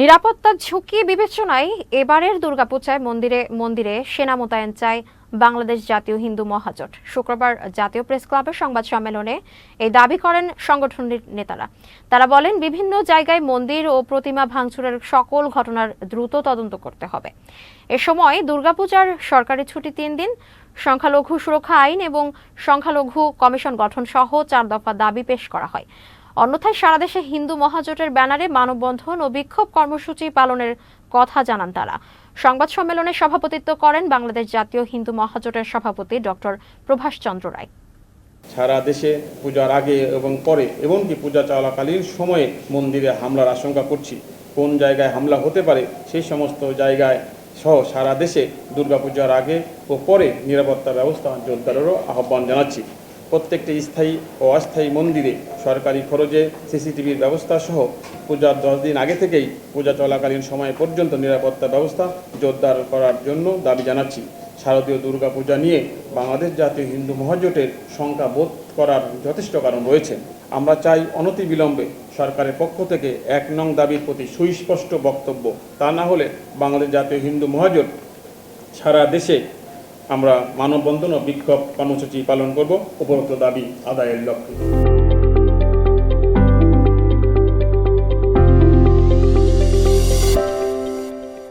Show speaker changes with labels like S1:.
S1: নিরাপত্তার ঝুঁকি বিবেচনায় এবারের দুর্গাপূজায় মন্দিরে মন্দিরে সেনা মোতায়েন চায় বাংলাদেশ জাতীয় হিন্দু মহাজোট। শুক্রবার জাতীয় প্রেস ক্লাবের সংবাদ সম্মেলনে এই দাবি করেন সংগঠনের নেতারা। তারা বলেন, বিভিন্ন জায়গায় মন্দির ও প্রতিমা ভাঙচুরের সকল ঘটনার দ্রুত তদন্ত করতে হবে। এ সময় দুর্গাপূজার সরকারি ছুটি তিন দিন, সংখ্যালঘু সুরক্ষা আইন এবং সংখ্যালঘু কমিশন গঠন সহ চার দফা দাবি পেশ করা হয়। অন্যথায় সারা দেশে হিন্দু মহাজোটের ব্যানারে মানববন্ধন ও বিক্ষোভ কর্মসূচি পালনের কথা জানান তারা। সংবাদ সম্মেলনে সভাপতিত্ব করেন বাংলাদেশ জাতীয় হিন্দু মহাজোটের সভাপতি ডক্টর প্রভাষ চন্দ্র রায়।
S2: সারা দেশে পূজার আগে এবং পরে, এমনকি পূজা চলাকালীন সময়ে মন্দিরে হামলার আশঙ্কা করছি। কোন জায়গায় হামলা হতে পারে সেই সমস্ত জায়গায় সহ সারা দেশে দুর্গাপূজার আগে ও পরে নিরাপত্তা ব্যবস্থা জোরদারেরও আহ্বান জানাচ্ছি। প্রত্যেকটি স্থায়ী ও অস্থায়ী মন্দিরে সরকারি খরচে সিসিটিভির ব্যবস্থা সহ পূজার দশ দিন আগে থেকেই পূজা চলাকালীন সময় পর্যন্ত নিরাপত্তা ব্যবস্থা জোরদার করার জন্য দাবি জানাচ্ছি। শারদীয় দুর্গাপূজা নিয়ে বাংলাদেশ জাতীয় হিন্দু মহাজোটের সংখ্যা বোধ করার যথেষ্ট কারণ রয়েছে। আমরা চাই অনতিবিলম্বে সরকারের পক্ষ থেকে এক নং দাবির প্রতি সুস্পষ্ট বক্তব্য। তা না হলে বাংলাদেশ জাতীয় হিন্দু মহাজোট সারা দেশে আমরা মানববন্ধন ও বিক্ষোভ কর্মসূচি পালন করব। উপরোক্ত দাবি আদায়ের লক্ষ্যে।